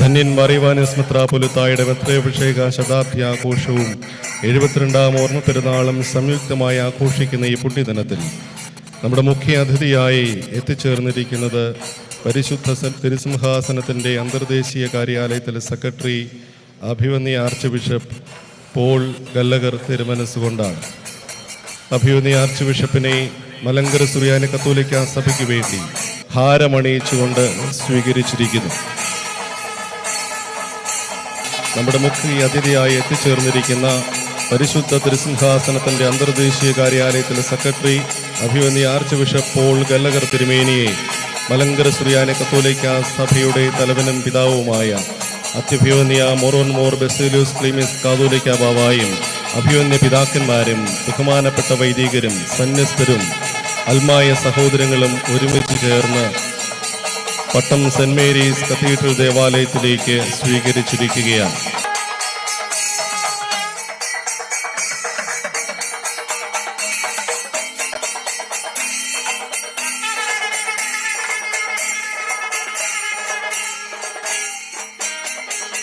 ധന്യൻ മറിവാനസ് പുലുത്തായുടെ മെത്രയഭിഷേക ശതാബ്ദി ആഘോഷവും എഴുപത്തിരണ്ടാം ഓർമ്മ പെരുന്നാളും സംയുക്തമായി ആഘോഷിക്കുന്ന ഈ പുണ്യദിനത്തിൽ നമ്മുടെ മുഖ്യ അതിഥിയായി എത്തിച്ചേർന്നിരിക്കുന്നത് പരിശുദ്ധ തിരുസിംഹാസനത്തിന്റെ അന്തർദേശീയ കാര്യാലയത്തിലെ സെക്രട്ടറി അഭിവന്യ ആർച്ച് ബിഷപ്പ് പോൾ ഗല്ലഗർ തിരുമനസ്സുകൊണ്ടാണ്. അഭിവന്യ ആർച്ച് ബിഷപ്പിനെ മലങ്കര സുറിയാനി കത്തോലിക്ക സഭയ്ക്ക് വേണ്ടി ഹാരമണിയിച്ചുകൊണ്ട് സ്വീകരിച്ചിരിക്കുന്നു. നമ്മുടെ മുഖ്യ അതിഥിയായി എത്തിച്ചേർന്നിരിക്കുന്ന പരിശുദ്ധ തിരുസിംഹാസനത്തിന്റെ അന്തർദേശീയ കാര്യാലയത്തിലെ സെക്രട്ടറി അഭിമന്യ ആർച്ച് ബിഷപ്പ് പോൾ ഗല്ലകർ തിരുമേനിയെ മലങ്കര സുറിയാനി കത്തോലിക്ക സഭയുടെ തലവനും പിതാവുമായ അത്യഭിയോന്യ മോറോൻ മോർ ബെസേലിയോസ് ക്ലീമിസ് കാതോലിക്ക ബാവായും അഭിയോന്യ പിതാക്കന്മാരും ബഹുമാനപ്പെട്ട വൈദികരും സന്യസ്തരും അൽമായ സഹോദരങ്ങളും ഒരുമിച്ച് ചേർന്ന് പട്ടം സെന്റ് മേരീസ് കത്തീഡ്രൽ ദേവാലയത്തിലേക്ക് സ്വീകരിച്ചിരിക്കുകയാണ്.